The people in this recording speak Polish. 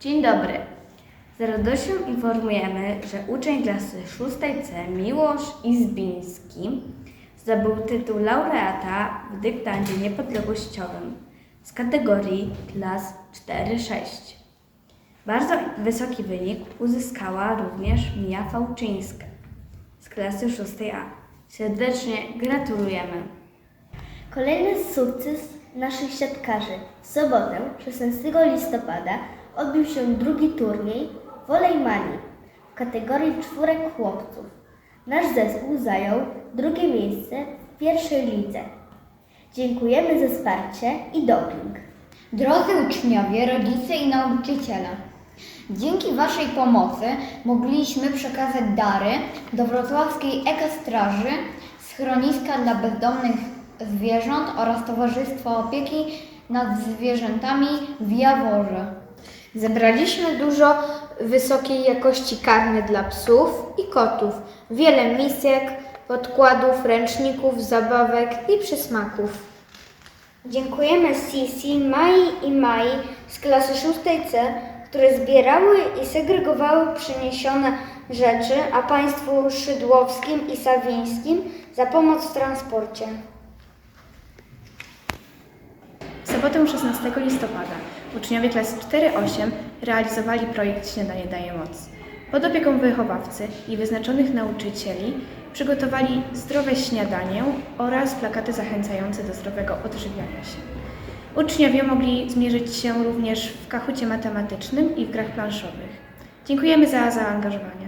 Dzień dobry. Z radością informujemy, że uczeń klasy 6C Miłosz Izbiński zdobył tytuł laureata w dyktandzie niepodległościowym z kategorii klas 4-6. Bardzo wysoki wynik uzyskała również Mija Fałczyńska z klasy 6A. Serdecznie gratulujemy. Kolejny sukces naszych siatkarzy. W sobotę, 16 listopada, odbył się drugi turniej Volejmanii w kategorii czwórek chłopców. Nasz zespół zajął drugie miejsce w pierwszej lidze. Dziękujemy za wsparcie i doping. Drodzy uczniowie, rodzice i nauczyciele, dzięki Waszej pomocy mogliśmy przekazać dary do wrocławskiej Ekostraży, schroniska dla bezdomnych zwierząt oraz Towarzystwa Opieki nad Zwierzętami w Jaworze. Zebraliśmy dużo wysokiej jakości karmy dla psów i kotów, wiele misek, podkładów, ręczników, zabawek i przysmaków. Dziękujemy Sisi, Mai i Mai z klasy 6C, które zbierały i segregowały przyniesione rzeczy, a Państwu Szydłowskim i Sawińskim za pomoc w transporcie. W sobotę 16 listopada uczniowie klas 4-8 realizowali projekt Śniadanie daje moc. Pod opieką wychowawcy i wyznaczonych nauczycieli przygotowali zdrowe śniadanie oraz plakaty zachęcające do zdrowego odżywiania się. Uczniowie mogli zmierzyć się również w kahucie matematycznym i w grach planszowych. Dziękujemy za zaangażowanie.